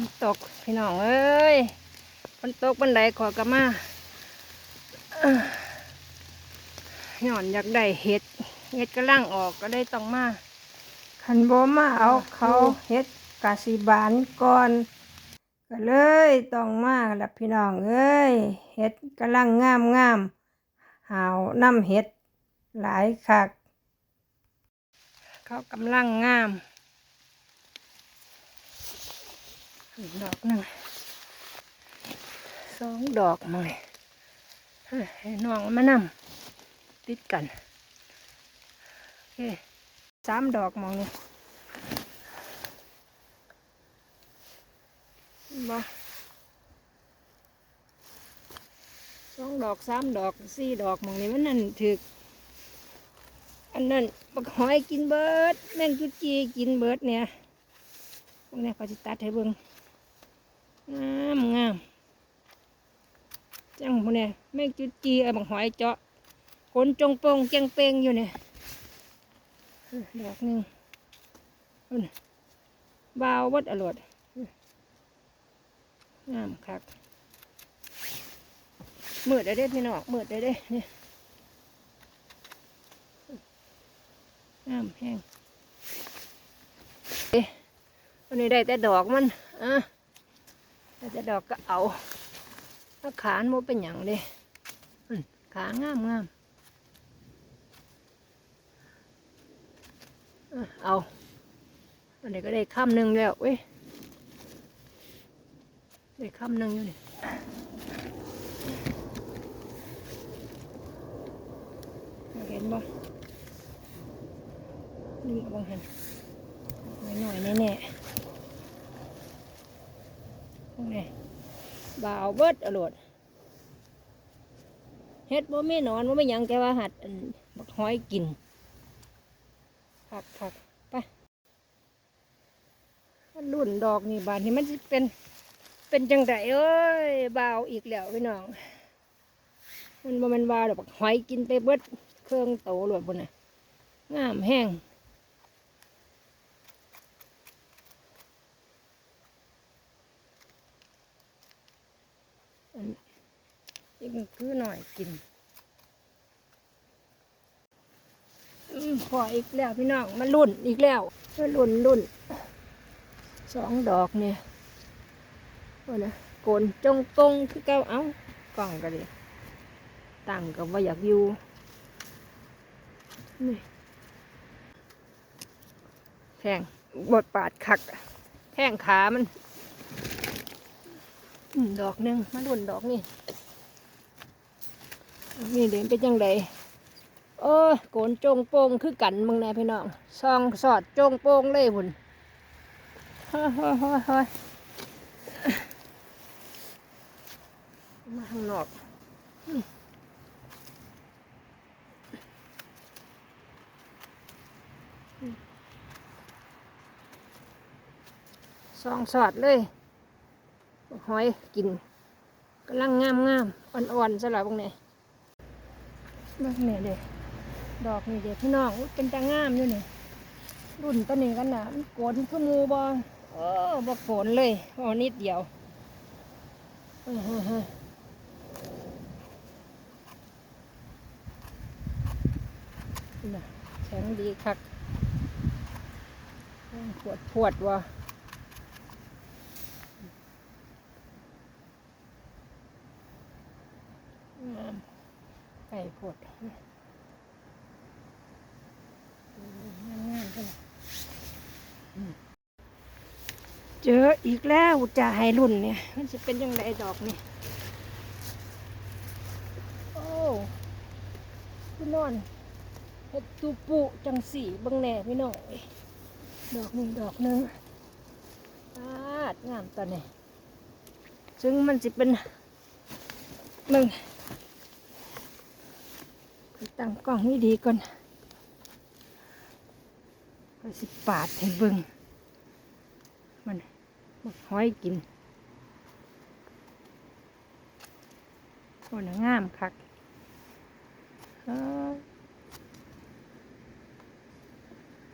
นตกพี่น้องเอ้ยฝนตกบันไดขอกลับมาหย่อนอยากได้เห็ดเห็ดกำลังออกก็ได้ต้องมาคันบ่มาเอาเขาเฮ็ดกาสิบานก่อนก็เลยต้องมาละพี่น้องเอ้ยเฮ็ดกำลังงามงามหาวน้ำเฮ็ดหลายคัก เขากำลังงาม อีกดอกหนึ่งสองดอกมาเลยเฮ้ยให้น้องมานำติดกันโอเคสามดอกมองนี่บ่สองดอกสามดอกสี่ดอกมองนี่มันนั่นถืออันนั้นบักหอยกินเบิด แมงจุจีกินเบิดเนี่ยพวกนี้เขาจะตัดให้เบิ่ง งามงามจังพวกเนี้ยแมงจุดจีไอ้บักหอยเจาะขนจงโปงแจงเปงอยู่เนี่ยดอกหนึ่งบาววัดอรวดงามคักมืดได้เด้พี่น้องมืดได้เด้เนี่ยงามแห้งเอ๊ะวันนี้ได้แต่ดอกมันอะ แต่ดอกก็เอาถ้าขานโมเป็นอย่างเด้อืมขางามงามเอาวันนี้ก็ได้คำหนึ่งแล้วเว้ยได้คำหนึ่งอยู่นี่เห็นบ่ดึงออกบางหันอยหน่อยแน่ๆพวกนี้ บาวเบิดอรวดเฮ็ดบ่มีนอนบ่มีหยังแกว่าหัดบักหอยกินผักผักไปมันรุ่นดอกนี่บานนี้มันเป็นเป็นจังไดเอ้ยบาวอีกแล้วพี่น้อง มันบ่แมันบ่าวดอกบักหอยกินไปเบิดเครื่องโตหลวดพุ่นน่ะงามแห้ง อีกคือหน่อยกินพออีกแล้วพี่น้องมันรุ่นอีกแล้วมันรุ่นรุ่นสองดอกเนี่ยโอ้นะโกนจงตรงคือเก้าเอ้ากล่องก็ดีตั้งก็ว่าอยากอยู่นี่แทงบดปาดคักแทงขามัน ดอกหนึ่งมันรุ่นดอกนี่นี่เดินเป็นยังไงโอ้โกนจงโป่งคือกันมึงแน่พี่น้องซองสอดจงโป่งเลยพุ่นฮ้ยฮ้ยฮ้ยเฮ้ยมาข้างนอกซองสอดเลย หอยกินกำลังงามงามอ่อนๆสลับพวกนี้เบิ่งนี่เด็ดดอกนี่เด็พี่น้องอุ๊ยเป็นตางามอยู่นี่รุ่นต้นนี้กันนะมันโกนหมูบอเออบ่โกนเลยอ๋อนิดเดียวฮ้ยเฮ้ยน่ะแข็งดีคักปวดปวดว่ะงาม ไก่ปวดเจออีกแล้วจะให้รุ่นเนี่ย มันจะเป็นยังไงดอกนี่โอ้พี่นอนเห็ดตูปุจังสีเบังแหน่พี่น้องเอ้ยดอกหนึ่งดอกหนึ่งอาดงามตอนนี้ซึ่งมันจะเป็นมึง ตั้งกล้องให้ดีก่อนก็สิปาดให้เบิ่งมันมันห้อยกินโอ้นงามคัก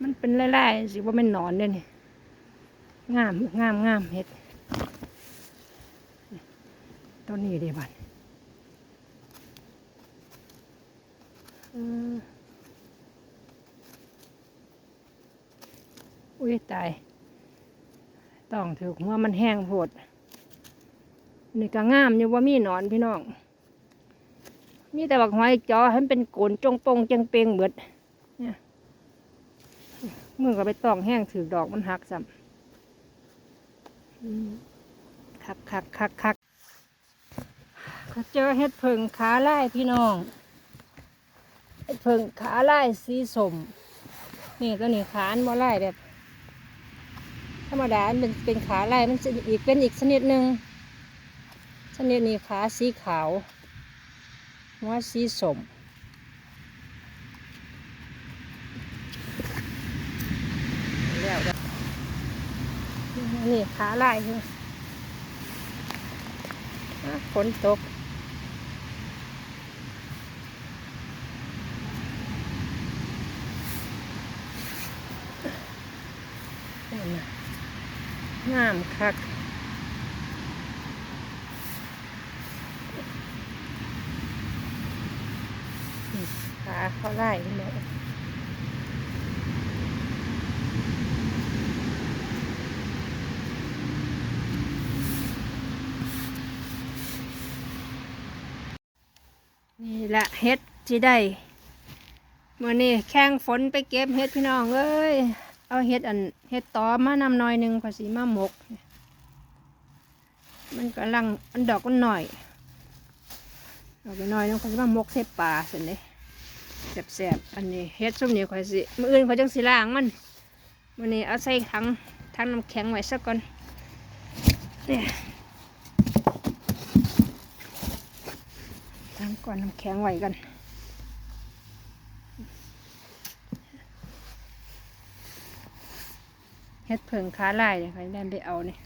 มันเป็นไล่ๆสิว่าเป็นหนอนเด้นี่งามงามงามเห็ดต้นนี้ดีบัน อุ้ยตาย ต้องถือว่ามันแห้งโพดนี่ก็งามอยู่ว่ามีหนอนพี่น้อง มีแต่บักหอยจอให้มันเป็นโกนจงปงจังเปงเบิดเนี่ยมือก็ไปต้องแห้งถือดอกมันหักซ้ำคักคักคักคักเจอเห็ดเพิงขาไล่พี่น้อง เพิงขาไล่สีสมนี่ตัวนี้ขาอันบ่ไล่แบบ ธรรมดามันเป็นเป็นขาไล่มันจะอีกเป็นอีกชนิดหนึ่งชนิดนี้ขาสีขาวหัวสีสมแล้วนี่ขาลายคืออ่ฝนตกนั่นน่ะงามคักขาเขาไล่ขึ้นมานี่ละเฮ็ดที่ได้เมื่อนี้แข่งฝนไปเก็บเฮ็ดพี่น้องเอ้ย เอาเฮ็ดอันเฮ็ดตอมานำหน่อยหนึ่งภาษีมาหมก มันกำลังอันดอกมันหน่อยเอาไปหน่อยนึงเขาจะมาหมกใส่ปลาสิเนี่ยแสบๆอันนี้เฮ็ดส้มนี่ข่อยสิมื้ออื่นข่อยจังสิล้างมันมื้อนี้เอาใส่ถังถังน้ำแข็งไว้สักก่อนเนี่ยถังก่อนน้ำแข็งไว้กัน เฮ็ดเพิงขาลายเนี่ยค่ะได้ไปเอาเนี่ย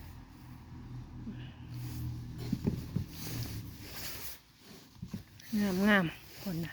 งามงามคนนะ